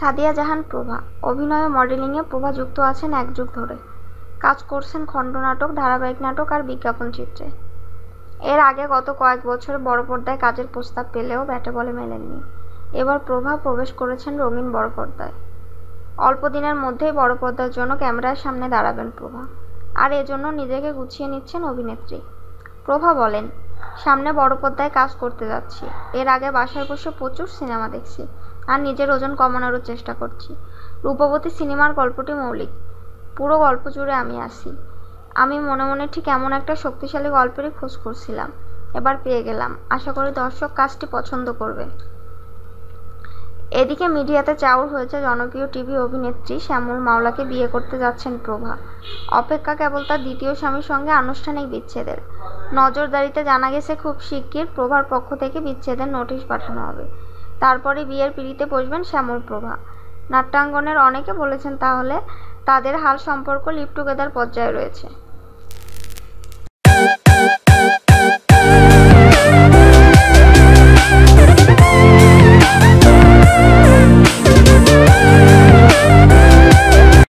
সাদিয়া জাহান প্রভা। অভিনয়ে, মডেলিংয়ে প্রভা যুক্ত আছেন এক যুগ ধরে। কাজ করছেন খণ্ডনাটক ধারাবাহিক নাটক আর বিজ্ঞাপন চিত্রে। এর আগে গত কয়েক বছর বড় পর্দায় কাজের প্রস্তাব পেলেও ব্যাটে বলে মেলেননি। এবার প্রভা প্রবেশ করেছেন রঙিন বড় পর্দায়। অল্প দিনের মধ্যেই বড় পর্দার জন্য ক্যামেরার সামনে দাঁড়াবেন প্রভা। আর এজন্য নিজেকে গুছিয়ে নিচ্ছেন অভিনেত্রী। প্রভা বলেন সামনে বড় পর্দায় কাজ করতে যাচ্ছি। এর আগে বাসায় বসে প্রচুর সিনেমা দেখছি আর নিজের ওজন কমানোরও চেষ্টা করছি। রূপবতী সিনেমার গল্পটি মৌলিক। পুরো গল্প জুড়ে আমি আসি আমি মনে মনে ঠিক এমন একটা শক্তিশালী গল্পেরই খোঁজ করছিলাম। এবার পেয়ে গেলাম। আশা করি দর্শক কাজটি পছন্দ করবে। এদিকে মিডিয়াতে চাউর হয়েছে জনপ্রিয় টিভি অভিনেত্রী শ্যামল মাওলাকে বিয়ে করতে যাচ্ছেন প্রভা। অপেক্ষা কেবল তার দ্বিতীয় স্বামীর সঙ্গে আনুষ্ঠানিক বিচ্ছেদের। নজরদারিতে জানা গেছে, খুব শিগগির প্রভার পক্ষ থেকে বিচ্ছেদের নোটিশ পাঠানো হবে। তারপরে বিয়ের পিড়িতে বসবেন শ্যামল প্রভা। নাট্যাঙ্গনের অনেকে বলেছেন, তাহলে তাদের হাল সম্পর্ক লিভ টুগেদার পর্যায়ে রয়েছে।